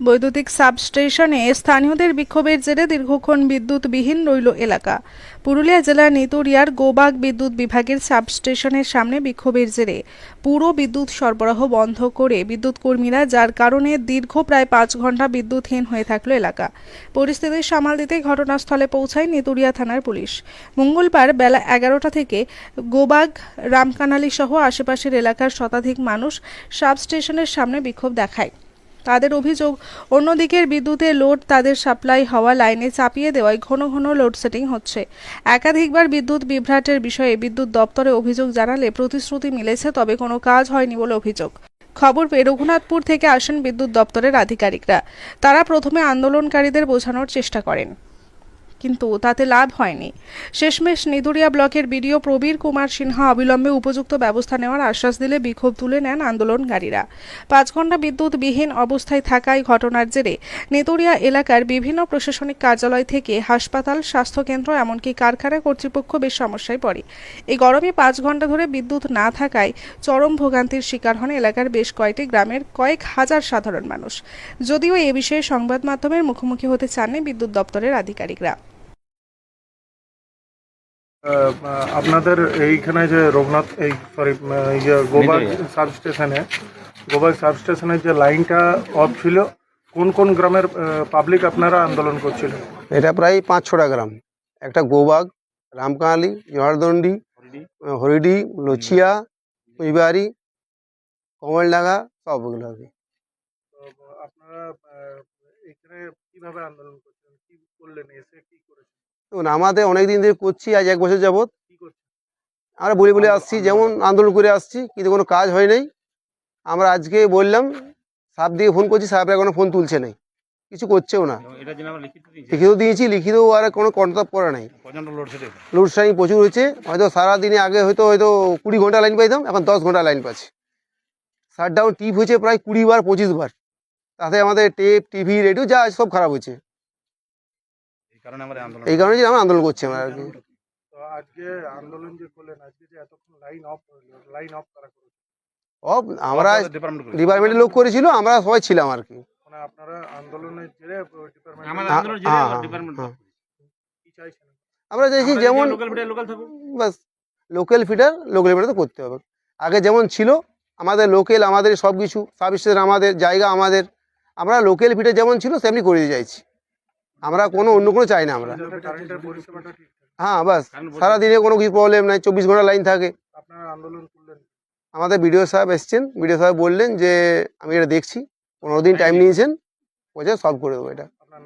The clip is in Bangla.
বৈদ্যুতিক সাবস্টেশনে স্থানীয়দের বিক্ষোভের জেরে দীর্ঘক্ষণ বিদ্যুৎবিহীন রইল এলাকা। পুরুলিয়া জেলার নিতুরিয়ার গোবাগ বিদ্যুৎ বিভাগের সাবস্টেশনের সামনে বিক্ষোভের জেরে পুরো বিদ্যুৎ সরবরাহ বন্ধ করে বিদ্যুৎ কর্মীরা যার কারণে দীর্ঘ প্রায় পাঁচ ঘণ্টা বিদ্যুৎহীন হয়ে থাকল এলাকা। পরিস্থিতি সামাল দিতে ঘটনাস্থলে পৌঁছায় নিতুরিয়া থানার পুলিশ। মঙ্গলবার বেলা এগারোটা থেকে গোবাগ রামকানালি সহ আশেপাশের এলাকার শতাধিক মানুষ সাবস্টেশনের সামনে বিক্ষোভ দেখায়। তাদের অভিযোগ, অন্যদিকের বিদ্যুতে লোড তাদের সাপ্লাই হওয়া লাইনে চাপিয়ে দেওয়ায় ঘন ঘন লোডশেডিং হচ্ছে। একাধিকবার বিদ্যুৎ বিভ্রাটের বিষয়ে বিদ্যুৎ দপ্তরে অভিযোগ জানালে প্রতিশ্রুতি মিলেছে, তবে কোনো কাজ হয়নি বলে অভিযোগ। খবর পেয়ে রঘুনাথপুর থেকে আসেন বিদ্যুৎ দপ্তরের আধিকারিকরা। তারা প্রথমে আন্দোলনকারীদের বোঝানোর চেষ্টা করেন। কিন্তু তাতে লাভ হয়নি। শেষমেশ নিদুরিয়া ব্লকের বিডিও প্রবীর কুমার সিনহা অবিলম্বে উপযুক্ত ব্যবস্থা নেওয়ার আশ্বাস দিলে বিক্ষোভ তুলে নেন আন্দোলনকারীরা। পাঁচ ঘণ্টা বিদ্যুৎবিহীন অবস্থায় থাকায় ঘটনার জেরে নেতুরিয়া এলাকার বিভিন্ন প্রশাসনিক কার্যালয় থেকে হাসপাতাল, স্বাস্থ্যকেন্দ্র, এমনকি কারখানা কর্তৃপক্ষ বেশ সমস্যায় পড়ে। এই গরমে পাঁচ ঘণ্টা ধরে বিদ্যুৎ না থাকায় চরম ভোগান্তির শিকার হন এলাকার বেশ কয়েকটি গ্রামের কয়েক হাজার সাধারণ মানুষ। যদিও এ বিষয়ে সংবাদ মাধ্যমের মুখোমুখি হতে চাননি বিদ্যুৎ দপ্তরের আধিকারিকরা। আপনাদের এইখানে যে রঘুনাথ এই সরি ইয়ে গোবাগ নিদুরিয়া। সাব স্টেশনে গোবাগ সাব স্টেশনের যে লাইনটা অফ ছিল কোন কোন গ্রামের পাবলিক আপনারা আন্দোলন করছিল এটা প্রায় পাঁচ ছটা গ্রাম। একটা গোবাগ রামকালি জোয়ারদন্ডি হরিডি। লছিয়া কুইবাড়ি কমলডাঙ্গা সবগুলো আর কি। আপনারা এখানে কীভাবে আন্দোলন করছেন কি করলেন এসে কি দেখুন আমাদের অনেক দিন ধরে করছি আজ এক বছর যাবৎ। আমরা বলে বলে আসছি যেমন আন্দোলন করে আসছি কিন্তু কোনো কাজ হয় নাই। আমরা আজকে বললাম সাহেব দিয়ে ফোন করছি সাহেব এখনও ফোন তুলছে নাই। কিছু করছেও না। লিখিত দিয়েছি। লিখিত আর কোনো কন্ট্যাক্ট করা নাই। লোডশেডিং প্রচুর হয়েছে। হয়তো সারাদিনে আগে হয়তো হয়তো কুড়ি ঘণ্টা লাইন পাইতাম এখন দশ ঘণ্টা লাইন পাচ্ছি। শাটডাউন টিপ হয়েছে প্রায় কুড়ি বার পঁচিশ বার। তাতে আমাদের টেপ টিভি রেডিও যা সব খারাপ হয়েছে। এই কারণে আমরা আন্দোলন যে আমরা আন্দোলন করছি আমরা আর কি। আজকে আন্দোলন যে করলেন আজকে যে এতক্ষণ লাইন অফ লাইন অফ করা করেছে? আমরা ডিপার্টমেন্টের লোক করেছিল আমরা সবাই ছিলাম আর কি। মানে আপনারা আন্দোলনের জেরে ডিপার্টমেন্ট আমাদের হ্যাঁ, আন্দোলন হ্যাঁ, ডিপার্টমেন্ট হ্যাঁ। আমরা চাইছি যেমন লোকাল ভিডিও লোকাল থাকুক। Bus local fitter local fitter তো করতে হবে। আগে যেমন ছিল আমাদের লোকাল আমাদের সব কিছু সাব আমাদের জায়গা আমাদের আমরা লোকাল ফিটার যেমন ছিল সেমনি করে দিতে চাইছি। আমরা কোনো অন্য কোনো চাই না আমরা। হ্যাঁ বাস। সারাদিনে কোনো কিছু প্রবলেম নাই চব্বিশ ঘণ্টা লাইন থাকে। আপনারা আন্দোলন করলেন। আমাদের বিডিও সাহেব এসছেন। বিডিও সাহেব বললেন যে আমি এটা দেখছি। পনেরো দিন টাইম নিয়েছেন। বলছে সলভ করে দেবো এটা।